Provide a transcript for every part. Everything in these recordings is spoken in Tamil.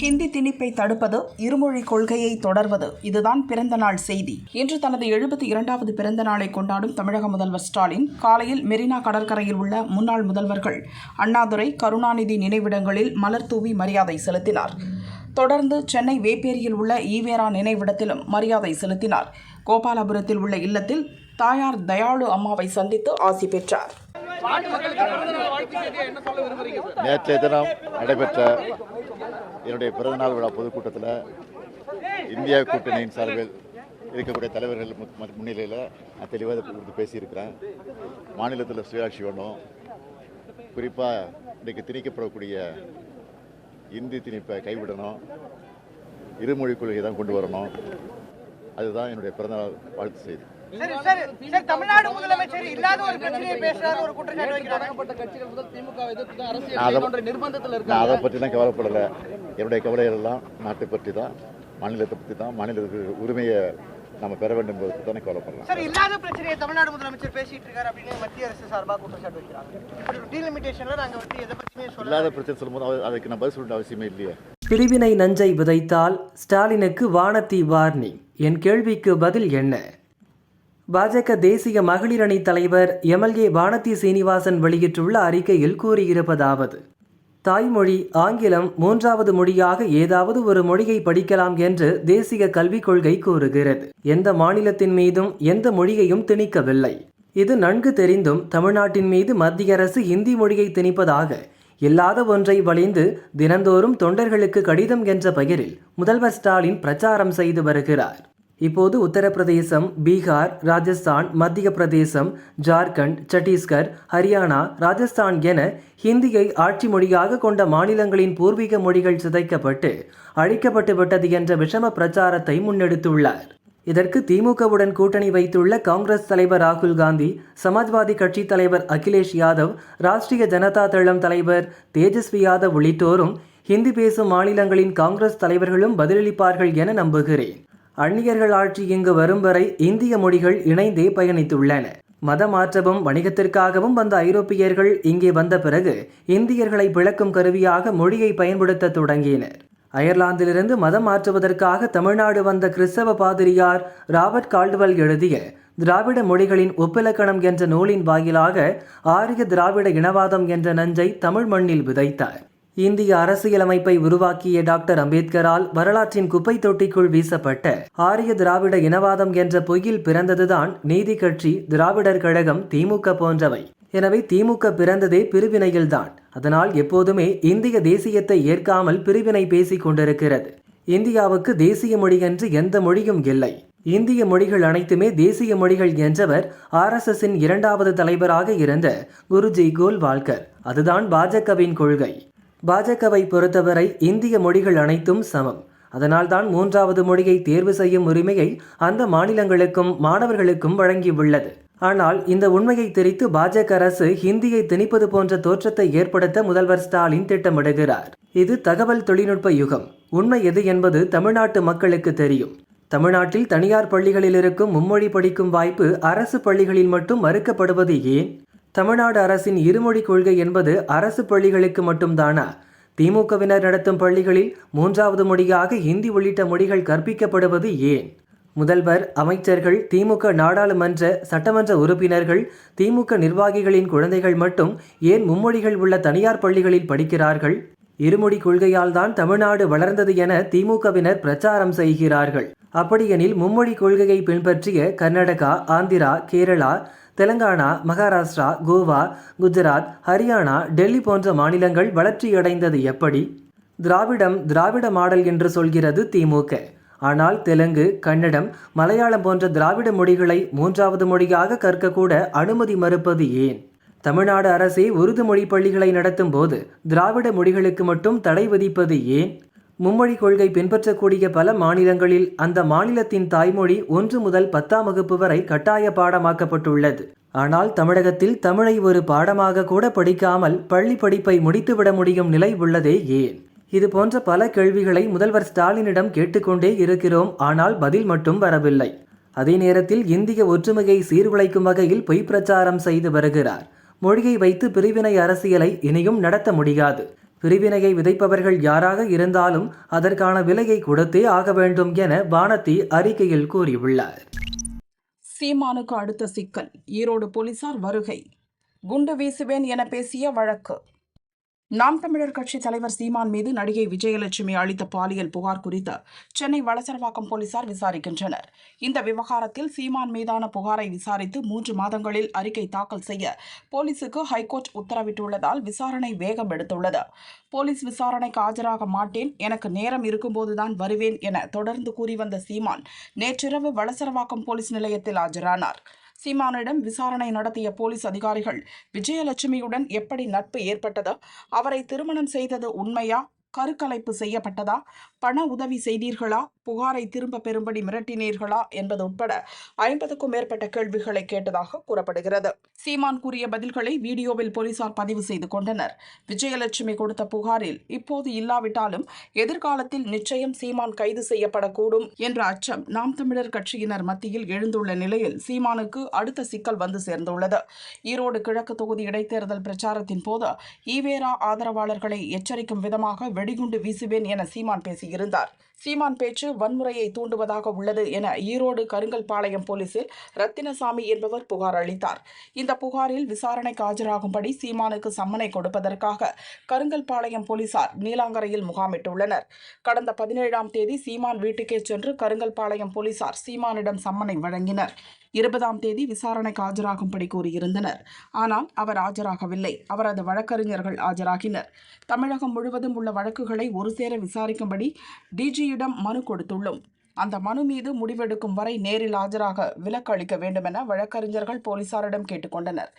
ஹிந்தி திணிப்பை தடுப்பது இருமொழி கொள்கையை தொடர்வது. இதுதான் பிறந்த நாள் செய்தி. இன்று தனது எழுபத்தி இரண்டாவது பிறந்த நாளை கொண்டாடும் தமிழக முதல்வர் ஸ்டாலின் காலையில் மெரினா கடற்கரையில் உள்ள முன்னாள் முதல்வர்கள் அண்ணாதுரை கருணாநிதி நினைவிடங்களில் மலர் தூவி மரியாதை செலுத்தினார். தொடர்ந்து சென்னை வேப்பேரியில் உள்ள ஈவேரா நினைவிடத்திலும் மரியாதை செலுத்தினார். கோபாலபுரத்தில் உள்ள இல்லத்தில் தாயார் தயாளு அம்மாவை சந்தித்து ஆசி பெற்றார். நேற்றைய தினம் நடைபெற்ற என்னுடைய பிறந்தநாள் விழா பொதுக்கூட்டத்தில் இந்தியா கூட்டணியின் சார்பில் இருக்கக்கூடிய தலைவர்கள் மு- முன்னிலையில் நான் தெளிவாக கொடுத்து பேசியிருக்கிறேன். மாநிலத்தில் சுயாட்சி வேணும். குறிப்பாக இன்றைக்கு திணிக்கப்படக்கூடிய இந்தி திணிப்பை கைவிடணும். இருமொழி கொள்கையை தான் கொண்டு வரணும். அதுதான் என்னுடைய பிறந்தநாள் வாழ்த்து செய்தி. சரி சரி சரி தமிழ்நாடு முதலமைச்சர் இல்லாத ஒரு பிரச்சனையை பேசுறாரு ஒரு குற்றச்சாட்டு வைக்கிறாங்க நான் அதை அதை பற்றிலாம் கவலைப்படலை. என்னுடைய கவலைகள் எல்லாம் நாட்டை பற்றி தான் மாநிலத்தை பற்றி தான் மாநிலத்துக்கு உரிமையை நம்ம பெற வேண்டும் என்பதை பற்றி தான் கவலைப்படலாம் சரி இல்லாத பிரச்சனையை தமிழ்நாடு முதலமைச்சர் பேசிட்டு இருக்காரு அப்படின்னு மத்திய அரசு சார்பாக குற்றச்சாட்டு வைக்கிறாங்க. டீலிமிட்டேஷன்ல நாங்க வந்து எதை பத்தியுமே சொல்ல இல்லாத பிரச்சனை சொல்லும்போது அது- அதுக்கு நான் பதில் சொல்ல அவசியமே இல்லையே. பிரிவினை நஞ்சை விதைத்தால் ஸ்டாலினுக்கு வானத்தி வார்னிங். என் கேள்விக்கு பதில் என்ன? பாஜக தேசிய மகளிர் அணி தலைவர் எம்எல்ஏ வானதி சீனிவாசன் வெளியிட்டுள்ள அறிக்கையில் கூறியிருப்பதாவது தாய்மொழி ஆங்கிலம் மூன்றாவது மொழியாக ஏதாவது ஒரு மொழியை படிக்கலாம் என்று தேசிய கல்விக் கொள்கை கூறுகிறது. எந்த மாநிலத்தின் மீதும் எந்த மொழியையும் திணிக்கவில்லை. இது நன்கு தெரிந்தும் தமிழ்நாட்டின் மீது மத்திய அரசு இந்தி மொழியை திணிப்பதாக இல்லாத ஒன்றை வலிந்து தினந்தோறும் தொண்டர்களுக்கு கடிதம் என்ற பெயரில் முதல்வர் ஸ்டாலின் பிரச்சாரம் செய்து வருகிறார். இப்போது உத்தரப்பிரதேசம் பீகார் ராஜஸ்தான் மத்திய பிரதேசம் ஜார்க்கண்ட் சத்தீஸ்கர் ஹரியானா ராஜஸ்தான் என ஹிந்தியை ஆட்சி மொழியாக கொண்ட மாநிலங்களின் பூர்வீக மொழிகள் சிதைக்கப்பட்டு அழிக்கப்பட்டு விட்டது என்ற விஷம பிரச்சாரத்தை முன்னெடுத்துள்ளார். இதற்கு திமுகவுடன் கூட்டணி வைத்துள்ள காங்கிரஸ் தலைவர் ராகுல் காந்தி சமாஜ்வாதி கட்சி தலைவர் அகிலேஷ் யாதவ் ராஷ்டிரிய ஜனதா தளம் தலைவர் தேஜஸ்வி யாதவ் உள்ளிட்டோரும் ஹிந்தி பேசும் மாநிலங்களின் காங்கிரஸ் தலைவர்களும் பதிலளிப்பார்கள் என நம்புகிறேன். அந்நியர்கள் ஆட்சி இங்கு வரும் வரை இந்திய மொழிகள் இணைந்தே பயணித்துள்ளன. மத மாற்றமும் வணிகத்திற்காகவும் வந்த ஐரோப்பியர்கள் இங்கே வந்த பிறகு இந்தியர்களை விளக்கும் கருவியாக மொழியை பயன்படுத்த தொடங்கினர். அயர்லாந்திலிருந்து மதம் மாற்றுவதற்காக தமிழ்நாடு வந்த கிறிஸ்தவ பாதிரியார் ராபர்ட் கால்டுவல் எழுதிய திராவிட மொழிகளின் ஒப்பிலக்கணம் என்ற நூலின் வாயிலாக ஆரிய திராவிட இனவாதம் என்ற நஞ்சை தமிழ் மண்ணில் விதைத்தார். இந்திய அரசியலமைப்பை உருவாக்கிய டாக்டர் அம்பேத்கரால் வரலாற்றின் குப்பை தொட்டிக்குள் வீசப்பட்ட ஆரிய திராவிட இனவாதம் என்ற பொய்யில் பிறந்ததுதான் நீதி கட்சி திராவிடர் கழகம் திமுக போன்றவை. எனவே திமுக பிறந்ததே பிரிவினையில்தான். அதனால் எப்போதுமே இந்திய தேசியத்தை ஏற்காமல் பிரிவினை பேசிக் கொண்டிருக்கிறது. இந்தியாவுக்கு தேசிய மொழி என்று எந்த மொழியும் இல்லை. இந்திய மொழிகள் அனைத்துமே தேசிய மொழிகள் என்றவர் ஆர்எஸ்எஸ்ஸின் இரண்டாவது தலைவராக இருந்த குருஜி கோல்வால்கர். அதுதான் பாஜகவின் கொள்கை. பாஜகவை பொறுத்தவரை இந்திய மொழிகள் அனைத்தும் சமம். அதனால்தான் மூன்றாவது மொழியை தேர்வு செய்யும் உரிமையை அந்த மாநிலங்களுக்கும் மாணவர்களுக்கும் வழங்கியுள்ளது. ஆனால் இந்த உண்மையை தெரித்து பாஜக அரசு ஹிந்தியை திணிப்பது போன்ற தோற்றத்தை ஏற்படுத்த முதல்வர் ஸ்டாலின் திட்டமிடுகிறார். இது தகவல் தொழில்நுட்ப யுகம். உண்மை எது என்பது தமிழ்நாட்டு மக்களுக்கு தெரியும். தமிழ்நாட்டில் தனியார் பள்ளிகளில் இருக்கும் மும்மொழி படிக்கும் வாய்ப்பு அரசு பள்ளிகளில் மட்டும் மறுக்கப்படுவது ஏன்? தமிழ்நாடு அரசின் இருமொழி கொள்கை என்பது அரசு பள்ளிகளுக்கு மட்டும்தானா? திமுகவினர் நடத்தும் பள்ளிகளில் மூன்றாவது மொழியாக ஹிந்தி உள்ளிட்ட மொழிகள் கற்பிக்கப்படுவது ஏன்? முதல்வர் அமைச்சர்கள் திமுக நாடாளுமன்ற சட்டமன்ற உறுப்பினர்கள் திமுக நிர்வாகிகளின் குழந்தைகள் மட்டும் ஏன் மும்மொழிகள் உள்ள தனியார் பள்ளிகளில் படிக்கிறார்கள்? இருமொழி கொள்கையால் தான் தமிழ்நாடு வளர்ந்தது என திமுகவினர் பிரச்சாரம் செய்கிறார்கள். அப்படியெனில் மும்மொழி கொள்கையை பின்பற்றிய கர்நாடகா ஆந்திரா கேரளா தெலங்கானா மகாராஷ்டிரா கோவா குஜராத் ஹரியானா டெல்லி போன்ற மாநிலங்கள் வளர்ச்சியடைந்தது எப்படி? திராவிடம் திராவிட மாடல் என்று சொல்கிறது திமுக ஆனால் தெலுங்கு கன்னடம் மலையாளம் போன்ற திராவிட மொழிகளை மூன்றாவது மொழியாக கற்கக்கூட அனுமதி மறுப்பது ஏன்? தமிழ்நாடு அரசே உருது மொழி பள்ளிகளை நடத்தும் போது திராவிட மொழிகளுக்கு மட்டும் தடை விதிப்பது ஏன்? மும்மொழி கொள்கை பின்பற்றக்கூடிய பல மாநிலங்களில் அந்த மாநிலத்தின் தாய்மொழி ஒன்று முதல் பத்தாம் வகுப்பு வரை கட்டாய பாடமாக்கப்பட்டுள்ளது. ஆனால் தமிழகத்தில் தமிழை ஒரு பாடமாக கூட படிக்காமல் பள்ளி படிப்பை முடித்துவிட முடியும் நிலை உள்ளதே ஏன்? இது போன்ற பல கேள்விகளை முதல்வர் ஸ்டாலினிடம் கேட்டுக்கொண்டே இருக்கிறோம் ஆனால் பதில் மட்டும் வரவில்லை. அதே நேரத்தில் இந்திய ஒற்றுமையை சீர்குலைக்கும் வகையில் பொய் பிரச்சாரம் செய்து வருகிறார். மொழியை வைத்து பிரிவினை அரசியலை இனியும் நடத்த முடியாது. பிரிவினையை விதைப்பவர்கள் யாராக இருந்தாலும் அதற்கான விலையை கொடுத்தே ஆக வேண்டும் என வானதி அறிக்கையில் கூறியுள்ளார். சீமானுக்கு அடுத்த சிக்கல் ஈரோடு போலீசார் வருகை. குண்டு வீசுவேன் என பேசிய வழக்கு. நாம் தமிழர் கட்சி தலைவர் சீமான் மீது நடிகை விஜயலட்சுமி அளித்த பாலியல் புகார் குறித்து சென்னை வளசரவாக்கம் போலீசார் விசாரிக்கின்றனர். இந்த விவகாரத்தில் சீமான் மீதான புகாரை விசாரித்து மூன்று மாதங்களில் அறிக்கை தாக்கல் செய்ய போலீசுக்கு ஹைகோர்ட் உத்தரவிட்டுள்ளதால் விசாரணை வேகம் எடுத்துள்ளது. போலீஸ் விசாரணைக்கு ஆஜராக மாட்டேன் எனக்கு நேரம் இருக்கும்போதுதான் வருவேன் என தொடர்ந்து கூறி வந்த சீமான் நேற்றிரவு வளசரவாக்கம் போலீஸ் நிலையத்தில் ஆஜரானார். சீமானிடம் விசாரணை நடத்திய போலீஸ் அதிகாரிகள் விஜயலட்சுமியுடன் எப்படி நட்பு ஏற்பட்டது அவரை திருமணம் செய்தது உண்மையா கருக்கலைப்பு செய்யப்பட்டதா? பண உதவி செய்தீர்களா? புகாரை திரும்ப பெறும்படி மிரட்டினீர்களா? என்பது உட்பட ஐம்பதுக்கும் மேற்பட்ட கேள்விகளை கேட்டதாக கூறப்படுகிறது. சீமான் கூறிய பதில்களை வீடியோவில் போலீசார் பதிவு செய்து கொண்டனர். விஜயலட்சுமி கொடுத்த புகாரில் இப்போது இல்லாவிட்டாலும் எதிர்காலத்தில் நிச்சயம் சீமான் கைது செய்யப்படக்கூடும் என்ற அச்சம் நாம் தமிழர் கட்சியினர் மத்தியில் எழுந்துள்ள நிலையில் சீமானுக்கு அடுத்த சிக்கல் வந்து சேர்ந்துள்ளது. ஈரோடு கிழக்கு தொகுதி இடைத்தேர்தல் பிரச்சாரத்தின் போது ஈவேரா ஆதரவாளர்களை எச்சரிக்கும் விதமாக வெடிகுண்டு வீசுவேன் என சீமான் பேசியிருந்தார். சீமான் பேச்சு வன்முறையை தூண்டுவதாக உள்ளது என ஈரோடு கருங்கல்பாளையம் போலீசில் ரத்தினசாமி என்பவர் புகார் அளித்தார். இந்த புகாரில் விசாரணைக்கு ஆஜராகும்படி சீமானுக்கு சம்மனை கொடுப்பதற்காக கருங்கல்பாளையம் போலீசார் நீலாங்கரையில் முகாமிட்டுள்ளனர். கடந்த பதினேழாம் தேதி சீமான் வீட்டுக்கே சென்று கருங்கல்பாளையம் போலீசார் சீமானிடம் சம்மனை வழங்கினர். இருபதாம் தேதி விசாரணைக்கு ஆஜராகும்படி கூறியிருந்தனர். ஆனால் அவர் ஆஜராகவில்லை. அவரது வழக்கறிஞர்கள் ஆஜராகினர். தமிழகம் முழுவதும் உள்ள வழக்குகளை ஒருசேர விசாரிக்கும்படி டிஜி டிஜியிடம் மனு கொடுத்துள்ளோம். அந்த மனு மீது முடிவெடுக்கும் வரை நேரில் ஆஜராக விலக்கு அளிக்க வேண்டுமென வழக்கறிஞர்கள் போலீசாரிடம் கேட்டுக்கொண்டனர்.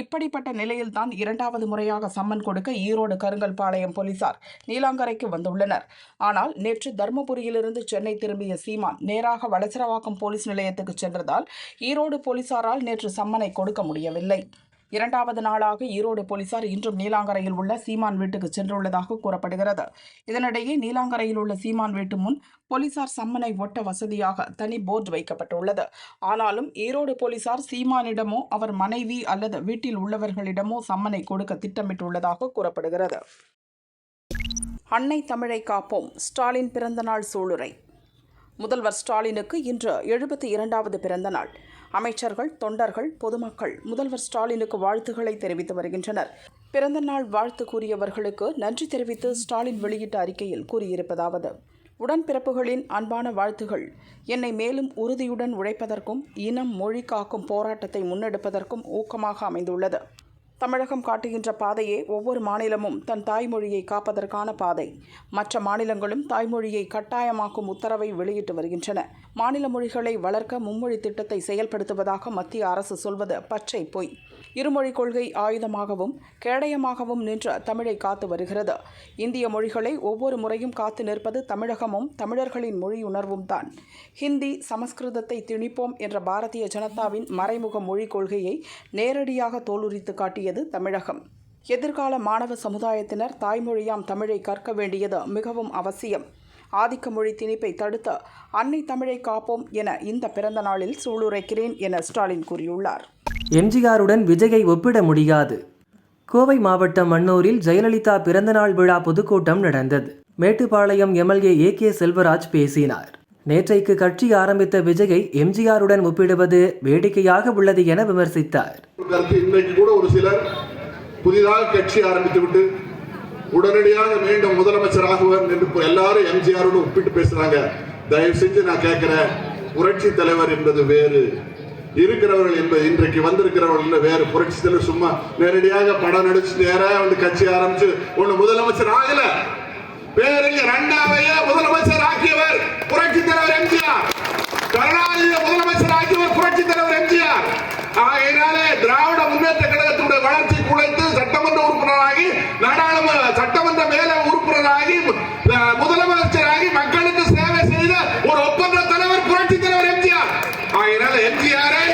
இப்படிப்பட்ட நிலையில்தான் இரண்டாவது முறையாக சம்மன் கொடுக்க ஈரோடு கருங்கல்பாளையம் போலீசார் நீலாங்கரைக்கு வந்துள்ளனர். ஆனால் நேற்று தருமபுரியிலிருந்து சென்னை திரும்பிய சீமான் நேராக வளசரவாக்கம் போலீஸ் நிலையத்துக்கு சென்றதால் ஈரோடு போலீசாரால் நேற்று சம்மனை கொடுக்க முடியவில்லை. இரண்டாவது நாளாக ஈரோடு போலீசார் இன்றும் நீலாங்கரையில் உள்ள சீமான் வீட்டுக்கு சென்றுள்ளதாக கூறப்படுகிறது. இதனிடையே நீலாங்கரையில் உள்ள சீமான் வீட்டு முன் போலீசார் சம்மனை ஒட்ட வசதியாக தனி போர்டு வைக்கப்பட்டுள்ளது. ஆனாலும் ஈரோடு போலீசார் சீமானிடமோ அவர் மனைவி அல்லது வீட்டில் உள்ளவர்களிடமோ சம்மனை கொடுக்க திட்டமிட்டுள்ளதாக கூறப்படுகிறது. அன்னை தமிழை காப்போம். ஸ்டாலின் பிறந்தநாள் சூளுரை. முதல்வர் ஸ்டாலினுக்கு இன்று எழுபத்தி இரண்டாவது பிறந்த நாள் அமைச்சர்கள் தொண்டர்கள் பொதுமக்கள் முதல்வர் ஸ்டாலினுக்கு வாழ்த்துக்களை தெரிவித்து வருகின்றனர். பிறந்த நாள் வாழ்த்து கூறியவர்களுக்கு நன்றி தெரிவித்து ஸ்டாலின் வெளியிட்ட அறிக்கையில் கூறியிருப்பதாவது உடன்பிறப்புகளின் அன்பான வாழ்த்துகள். என்னை மேலும் உறுதியுடன் உழைப்பதற்கும் இனம் மொழி காக்கும் போராட்டத்தை முன்னெடுப்பதற்கும் ஊக்கமாக அமைந்துள்ளது. தமிழகம் காட்டுகின்ற பாதையே ஒவ்வொரு மாநிலமும் தன் தாய்மொழியை காப்பதற்கான பாதை. மற்ற மாநிலங்களும் தாய்மொழியை கட்டாயமாக்கும் உத்தரவை வெளியிட்டு வருகின்றன. மாநில மொழிகளை வளர்க்க மும்மொழி திட்டத்தை செயல்படுத்துவதாக மத்திய அரசு சொல்வது பச்சை பொய். இருமொழி கொள்கை ஆயுதமாகவும் கேடயமாகவும் நின்ற தமிழை காத்து வருகிறது. இந்திய மொழிகளை ஒவ்வொரு முறையும் காத்து நிற்பது தமிழகமும் தமிழர்களின் மொழியுணர்வும் தான். ஹிந்தி சமஸ்கிருதத்தை திணிப்போம் என்ற பாரதிய ஜனதாவின் மறைமுக மொழிக் கொள்கையை நேரடியாக தோலுரித்து காட்டியது தமிழகம். எதிர்கால மாணவ சமுதாயத்தினர் தாய்மொழியாம் தமிழை கற்க வேண்டியது மிகவும் அவசியம். ஆதிக்க மொழி திணிப்பை தடுத்த அன்னை தமிழை காப்போம் என இந்த பிறந்த நாளில் சூளுரைக்கிறேன் என ஸ்டாலின் கூறியுள்ளார். எம்ஜிஆருடன் விஜயை ஒப்பிட முடியாது. கோவை மாவட்டம் மன்னூரில் ஜெயலலிதா பிறந்தநாள் விழா பொதுக்கூட்டம் நடந்தது. Mettupalayam MLA A K Selvaraj பேசினார். நேற்றைக்கு கட்சி ஆரம்பித்த விஜயை எம்ஜிஆருடன் ஒப்பிடுவது வேடிக்கையாக உள்ளது என விமர்சித்தார். இன்றைக்கு கூட ஒரு சிலர் புதிதாக கட்சி ஆரம்பித்து விட்டு உடனடியாக மீண்டும் முதலமைச்சர் ஆகுவர் என்று எல்லாரும் எம்ஜிஆரோடு ஒப்பிட்டு பேசுறாங்க. தயவு செஞ்சு நான் கேட்கிறேன் புரட்சி தலைவர் என்பது வேறு. இருக்கிறவர்கள் என்பது இன்றைக்கு வந்திருக்கிறவர்கள் வேறு. புரட்சி தலைவர் சும்மா நேரடியாக படம் நடிச்சு நேராக வந்து கட்சி ஆரம்பிச்சு ஒண்ணு முதலமைச்சர் ஆகல. பேரறிஞர் அண்ணாவையே முதலமைச்சர் ஆக்கியவர் புரட்சி தலைவர் எம்ஜிஆர். கருணாநிதியை முதலமைச்சர் ஆகியவர் புரட்சி தலைவர் எம்ஜிஆர். ஆகையினாலே திராவிட முன்னேற்ற கழகத்தினுடைய வளர்ச்சி குலைத்து சட்டமன்ற உறுப்பினராகி நாடாளுமன்ற சட்டமன்ற மேல உறுப்பினராகி முதலமைச்சராகி மக்களுக்கு சேவை செய்த ஒரு ஒப்பந்த தலைவர் புரட்சி தலைவர் எம்ஜிஆர். ஆகையினால எம்ஜிஆரை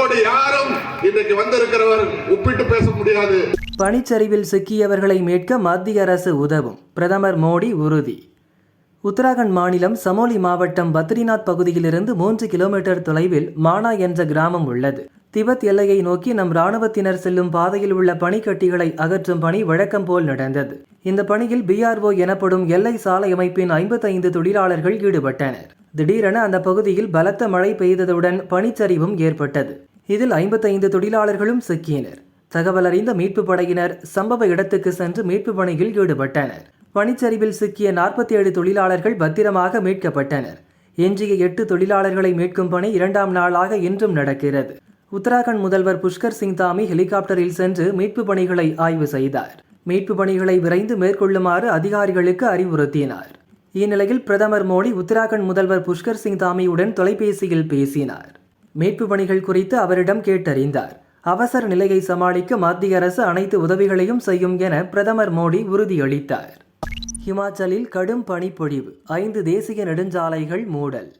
ஓடு யாரும் இன்றைக்கு வந்திருக்கிறவர் ஒப்பிட்டு பேச முடியாது. பனிச்சரிவில் சிக்கியவர்களை மீட்க மத்திய அரசு உதவும். பிரதமர் மோடி உறுதி. உத்தராகண்ட் மாநிலம் சமோலி மாவட்டம் பத்ரிநாத் பகுதியிலிருந்து மூன்று கிலோமீட்டர் தொலைவில் மானா என்ற கிராமம் உள்ளது. திபெத் எல்லையை நோக்கி நம் ராணுவத்தினர் செல்லும் பாதையில் உள்ள பனிக்கட்டிகளை அகற்றும் பணி வழக்கம் போல் நடந்தது. இந்த பணியில் பிஆர்ஓ எனப்படும் எல்லை சாலை அமைப்பின் ஐம்பத்தைந்து தொழிலாளர்கள் ஈடுபட்டனர். திடீரென அந்த பகுதியில் பலத்த மழை பெய்ததுடன் பனிச்சரிவும் ஏற்பட்டது. இதில் ஐம்பத்தைந்து தொழிலாளர்களும் சிக்கினர். தகவலறிந்த மீட்பு படையினர் சம்பவ இடத்துக்கு சென்று மீட்பு பணியில் ஈடுபட்டனர். பனிச்சரிவில் சிக்கிய நாற்பத்தி ஏழு தொழிலாளர்கள் பத்திரமாக மீட்கப்பட்டனர். எஞ்சிய எட்டு தொழிலாளர்களை மீட்கும் பணி இரண்டாம் நாளாக இன்றும் நடக்கிறது. உத்தராகண்ட் முதல்வர் புஷ்கர் சிங் தாமி ஹெலிகாப்டரில் சென்று மீட்பு பணிகளை ஆய்வு செய்தார். மீட்பு பணிகளை விரைந்து மேற்கொள்ளுமாறு அதிகாரிகளுக்கு அறிவுறுத்தினார். இந்நிலையில் பிரதமர் மோடி உத்தராகண்ட் முதல்வர் புஷ்கர் சிங் தாமியுடன் தொலைபேசியில் பேசினார். மீட்பு பணிகள் குறித்து அவரிடம் கேட்டறிந்தார். அவசர நிலையை சமாளிக்க மத்திய அரசு அனைத்து உதவிகளையும் செய்யும் என பிரதமர் மோடி உறுதியளித்தார். ஹிமாச்சலில் கடும் பனிப்பொழிவு. ஐந்து தேசிய நெடுஞ்சாலைகள் மூடல்.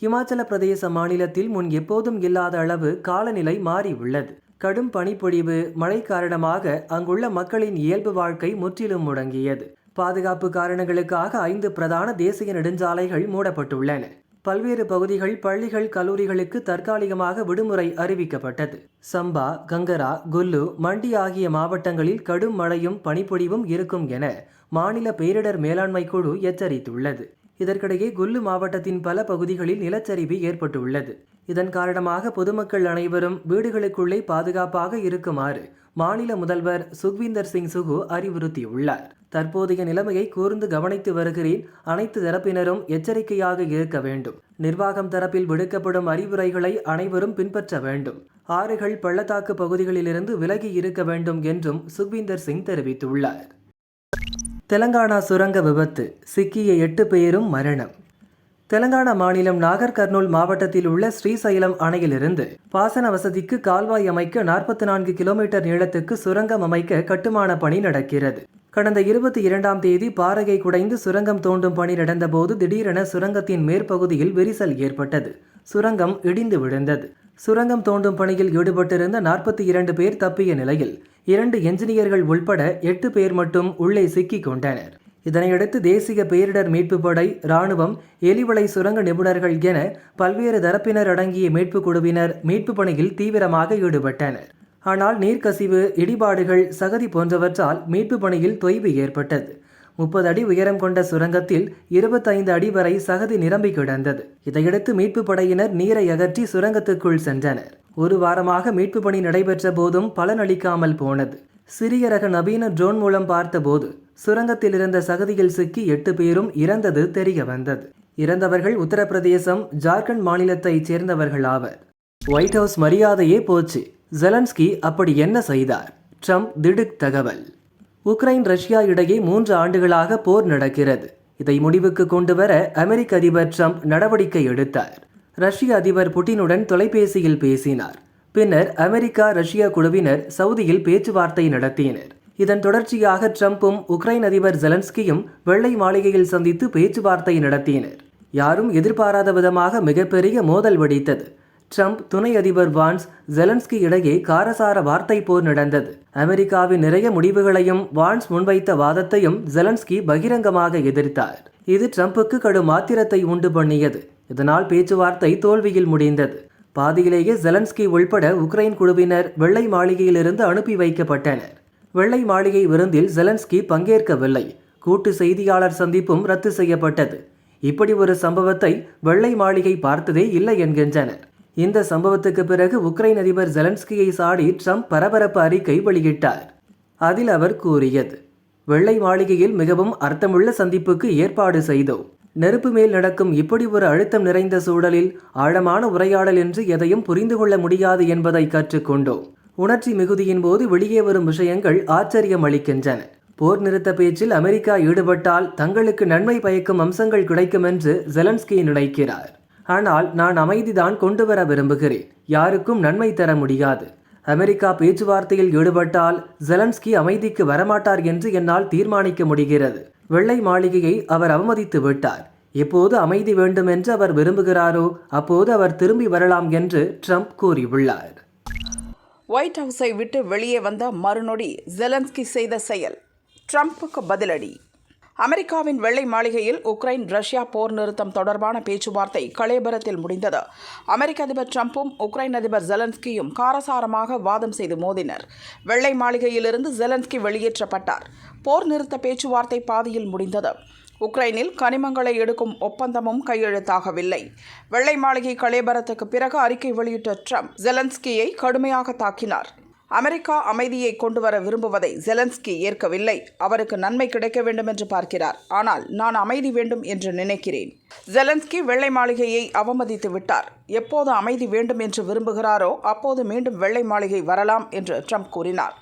ஹிமாச்சல பிரதேச மாநிலத்தில் முன் எப்போதும் இல்லாத அளவு காலநிலை மாறியுள்ளது. கடும் பனிப்பொழிவு மழை காரணமாக அங்குள்ள மக்களின் இயல்பு வாழ்க்கை முற்றிலும் முடங்கியது. பாதுகாப்பு காரணங்களுக்காக ஐந்து பிரதான தேசிய நெடுஞ்சாலைகள் மூடப்பட்டுள்ளன. பல்வேறு பகுதிகள் பள்ளிகள் கல்லூரிகளுக்கு தற்காலிகமாக விடுமுறை அறிவிக்கப்பட்டது. சம்பா கங்கரா குல்லு மண்டி ஆகிய மாவட்டங்களில் கடும் மழையும் பனிப்பொழிவும் இருக்கும் என மாநில பேரிடர் மேலாண்மை குழு எச்சரித்துள்ளது. இதற்கிடையே குல்லு மாவட்டத்தின் பல பகுதிகளில் நிலச்சரிவு ஏற்பட்டுள்ளது. இதன் காரணமாக பொதுமக்கள் அனைவரும் வீடுகளுக்குள்ளே பாதுகாப்பாக இருக்குமாறு மாநில முதல்வர் சுக்வீந்தர் சிங் சுகு அறிவுறுத்தியுள்ளார். தற்போதைய நிலைமையை கூர்ந்து கவனித்து வருகிறேன். அனைத்து தரப்பினரும் எச்சரிக்கையாக இருக்க வேண்டும். நிர்வாகம் தரப்பில் விடுக்கப்படும் அறிவுரைகளை அனைவரும் பின்பற்ற வேண்டும். ஆறுகள் பள்ளத்தாக்கு பகுதிகளிலிருந்து விலகி இருக்க வேண்டும் என்றும் சுக்வீந்தர் சிங் தெரிவித்துள்ளார். தெலங்கானா சுரங்க விபத்து. சிக்கிய எட்டு பேரும் மரணம். தெலங்கானா மாநிலம் நாகர் கர்னூல் மாவட்டத்தில் உள்ள ஸ்ரீசைலம் அணையிலிருந்து பாசன வசதிக்கு கால்வாய் அமைக்க நாற்பத்தி நான்கு கிலோமீட்டர் நீளத்துக்கு சுரங்கம் அமைக்க கட்டுமான பணி நடக்கிறது. கடந்த இருபத்தி இரண்டாம் தேதி பாறையை குடைந்து சுரங்கம் தோண்டும் பணி நடந்தபோது திடீரென சுரங்கத்தின் மேற்பகுதியில் விரிசல் ஏற்பட்டது. சுரங்கம் இடிந்து விழுந்தது. சுரங்கம் தோண்டும் பணியில் ஈடுபட்டிருந்த நாற்பத்தி இரண்டு பேர் தப்பிய நிலையில் இரண்டு என்ஜினியர்கள் உள்பட எட்டு பேர் மட்டும் உள்ளே சிக்கிக் கொண்டனர். இதனையடுத்து தேசிய பேரிடர் மீட்புப் படை இராணுவம் எலிவளை சுரங்க நிபுணர்கள் என பல்வேறு தரப்பினர் அடங்கிய மீட்புக் குழுவினர் மீட்புப் பணியில் தீவிரமாக ஈடுபட்டனர். ஆனால் நீர்க்கசிவு இடிபாடுகள் சகதி போன்றவற்றால் மீட்புப் பணியில் தொய்வு ஏற்பட்டது. முப்பது அடி உயரம் கொண்ட சுரங்கத்தில் இருபத்தைந்து அடி வரை சகதி நிரம்பி கிடந்தது. இதையடுத்து மீட்புப் படையினர் நீரை அகற்றி சுரங்கத்துக்குள் சென்றனர். ஒரு வாரமாக மீட்பு பணி நடைபெற்ற போதும் பலனளிக்காமல் போனது. சிறிய ரக நவீன ட்ரோன் மூலம் பார்த்தபோது சுரங்கத்தில் இருந்த சகதியில் சிக்கி எட்டு பேரும் இறந்தது தெரிய வந்தது. இறந்தவர்கள் உத்தரப்பிரதேசம் ஜார்க்கண்ட் மாநிலத்தைச் சேர்ந்தவர்கள் ஆவர். ஒயிட் ஹவுஸ் மரியாதையே போச்சு. ஜெலன்ஸ்கி அப்படி என்ன செய்தார்? ட்ரம்ப் திடுக் தகவல். உக்ரைன் ரஷ்யா இடையே மூன்று ஆண்டுகளாக போர் நடக்கிறது. இதை முடிவுக்கு கொண்டு வர அமெரிக்க அதிபர் ட்ரம்ப் நடவடிக்கை எடுத்தார். ரஷ்ய அதிபர் புட்டினுடன் தொலைபேசியில் பேசினார். பின்னர் அமெரிக்கா ரஷ்யா குழுவினர் சவுதியில் பேச்சுவார்த்தை நடத்தினர். இதன் தொடர்ச்சியாக ட்ரம்ப்பும் உக்ரைன் அதிபர் ஜெலன்ஸ்கியும் வெள்ளை மாளிகையில் சந்தித்து பேச்சுவார்த்தை நடத்தினர். யாரும் எதிர்பாராத விதமாக மிகப்பெரிய மோதல் வெடித்தது. ட்ரம்ப் துணை அதிபர் வான்ஸ் ஜெலன்ஸ்கி இடையே காரசார வார்த்தை போர் நடந்தது. அமெரிக்காவின் நிறைய முடிவுகளையும் வான்ஸ் முன்வைத்த வாதத்தையும் ஜெலன்ஸ்கி பகிரங்கமாக எதிர்த்தார். இது ட்ரம்புக்கு கடும் ஆத்திரத்தை உண்டு பண்ணியது. இதனால் பேச்சுவார்த்தை தோல்வியில் முடிந்தது. பாதியிலேயே ஜெலன்ஸ்கி உள்பட உக்ரைன் குழுவினர் வெள்ளை மாளிகையிலிருந்து அனுப்பி வைக்கப்பட்டனர். வெள்ளை மாளிகை விருந்தில் ஜெலன்ஸ்கி பங்கேற்கவில்லை. கூட்டு செய்தியாளர் சந்திப்பும் ரத்து செய்யப்பட்டது. இப்படி ஒரு சம்பவத்தை வெள்ளை மாளிகை பார்த்ததே இல்லை என்கின்றனர். இந்த சம்பவத்துக்கு பிறகு உக்ரைன் அதிபர் ஜெலன்ஸ்கியை சாடி ட்ரம்ப் பரபரப்பு அறிக்கை வெளியிட்டார். அதில் அவர் கூறியது வெள்ளை மாளிகையில் மிகவும் அர்த்தமுள்ள சந்திப்புக்கு ஏற்பாடு செய்தோம். நெருப்பு மேல் நடக்கும் இப்படி ஒரு அழுத்தம் நிறைந்த சூழலில் ஆழமான உரையாடல் என்று எதையும் புரிந்து கொள்ள முடியாது என்பதை கற்றுக்கொண்டோம். உணர்ச்சி மிகுதியின் போது வெளியே வரும் விஷயங்கள் ஆச்சரியம் அளிக்கின்றன. போர் நிறுத்த பேச்சில் அமெரிக்கா ஈடுபட்டால் தங்களுக்கு நன்மை பயக்கும் அம்சங்கள் கிடைக்கும் என்று ஜெலன்ஸ்கி நினைக்கிறார். ஆனால் நான் அமைதிதான் கொண்டு வர விரும்புகிறேன். யாருக்கும் நன்மை தர முடியாது. அமெரிக்கா பேச்சுவார்த்தையில் ஈடுபட்டால் ஜெலன்ஸ்கி அமைதிக்கு வரமாட்டார் என்று என்னால் தீர்மானிக்க முடிகிறது. வெள்ளை மாளிகையை அவர் அவமதித்து விட்டார். எப்போது அமைதி வேண்டும் என்று அவர் விரும்புகிறாரோ அப்போது அவர் திரும்பி வரலாம் என்று ட்ரம்ப் கூறியுள்ளார். ஒயிட் ஹவுஸை விட்டு வெளியே வந்த மறுநொடி ஜெலன்ஸ்கி செய்த செயல். ட்ரம்ப்புக்கு பதிலடி. அமெரிக்காவின் வெள்ளை மாளிகையில் உக்ரைன் ரஷ்யா போர் நிறுத்தம் தொடர்பான பேச்சுவார்த்தை கலேபரத்தில் முடிந்தது. அமெரிக்க அதிபர் ட்ரம்ப்பும் உக்ரைன் அதிபர் ஜெலன்ஸ்கியும் காரசாரமாக வாதம் செய்து மோதினர். வெள்ளை மாளிகையிலிருந்து ஜெலன்ஸ்கி வெளியேற்றப்பட்டார். போர் நிறுத்த பேச்சுவார்த்தை பாதியில் முடிந்தது. உக்ரைனில் கனிமங்களை எடுக்கும் ஒப்பந்தமும் கையெழுத்தாகவில்லை. வெள்ளை மாளிகை களேபரத்துக்கு பிறகு அறிக்கை வெளியிட்ட ட்ரம்ப் ஜெலன்ஸ்கியை கடுமையாக தாக்கினார். அமெரிக்கா அமைதியை கொண்டு வர விரும்புவதை ஜெலன்ஸ்கி ஏற்கவில்லை. அவருக்கு நன்மை கிடைக்க வேண்டும் என்று பார்க்கிறார். ஆனால் நான் அமைதி வேண்டும் என்று நினைக்கிறேன். ஜெலன்ஸ்கி வெள்ளை மாளிகையை அவமதித்து விட்டார். எப்போது அமைதி வேண்டும் என்று விரும்புகிறாரோ அப்போது மீண்டும் வெள்ளை மாளிகை வரலாம் என்று ட்ரம்ப் கூறினார்.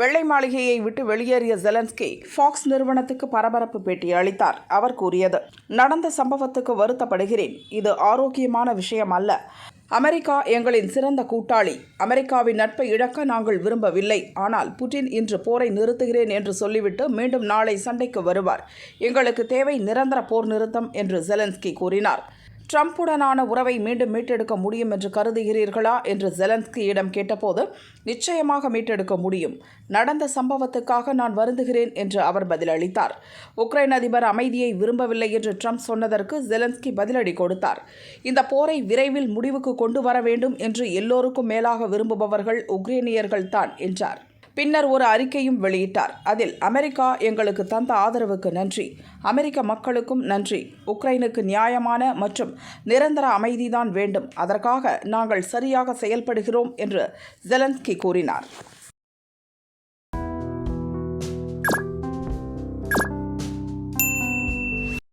வெள்ளை மாளிகையை விட்டு வெளியேறிய ஜெலன்ஸ்கி ஃபாக்ஸ் நிறுவனத்துக்கு பரபரப்பு பேட்டி அளித்தார். அவர் கூறியது நடந்த சம்பவத்துக்கு வருத்தப்படுகிறேன். இது ஆரோக்கியமான விஷயம் அல்ல. அமெரிக்கா எங்களின் சிறந்த கூட்டாளி. அமெரிக்காவின் நட்பை இழக்க நாங்கள் விரும்பவில்லை. ஆனால் புட்டின் இன்று போரை நிறுத்துகிறேன் என்று சொல்லிவிட்டு மீண்டும் நாளை சண்டைக்கு வருவார். எங்களுக்கு தேவை நிரந்தர போர் நிறுத்தம் என்று ஜெலன்ஸ்கி கூறினார். ட்ரம்ப்புடனான உறவை மீண்டும் மீட்டெடுக்க முடியும் என்று கருதுகிறீர்களா என்று ஜெலன்ஸ்கியிடம் கேட்டபோது நிச்சயமாக மீட்டெடுக்க முடியும். நடந்த சம்பவத்துக்காக நான் வருந்துகிறேன் என்று அவர் பதிலளித்தார். உக்ரைன் அதிபர் அமைதியை விரும்பவில்லை என்று ட்ரம்ப் சொன்னதற்கு ஜெலன்ஸ்கி பதிலடி கொடுத்தார். இந்த போரை விரைவில் முடிவுக்கு கொண்டு வர வேண்டும் என்று எல்லோருக்கும் மேலாக விரும்புபவர்கள் உக்ரைனியர்கள்தான் என்றார். பின்னர் ஒரு அறிக்கையும் வெளியிட்டார். அதில் அமெரிக்கா எங்களுக்கு தந்த ஆதரவுக்கு நன்றி. அமெரிக்க மக்களுக்கும் நன்றி. உக்ரைனுக்கு நியாயமான மற்றும் நிரந்தர அமைதிதான் வேண்டும். அதற்காக நாங்கள் சரியாக செயல்படுகிறோம் என்று ஜெலன்ஸ்கி கூறினார்.